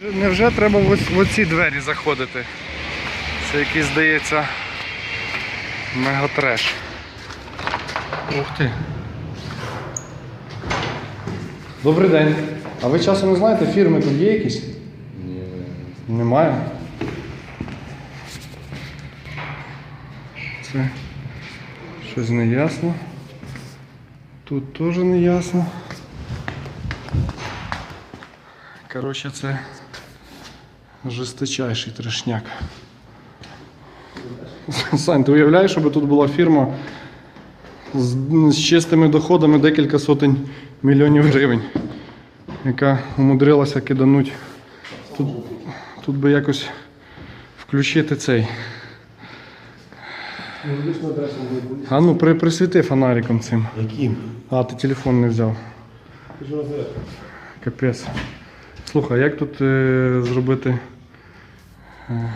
Невже треба в оці двері заходити? Це якийсь, здається, мегатреш. Ух ти. Добрий день. А ви часом не знаєте, фірми тут є якісь? Ні. Немає. Це щось не ясно. Тут теж не Коротше, це жесточайший трешняк. Сань, ти уявляєш, щоб тут була фірма з, з чистими доходами декілька сотень мільйонів гривень, яка умудрилася кидануть. Тут, тут би якось включити цей. А ну при, присвіти фонариком цим. Яким? А, ти телефон не взяв. Капець. Слухай, як тут е, зробити е,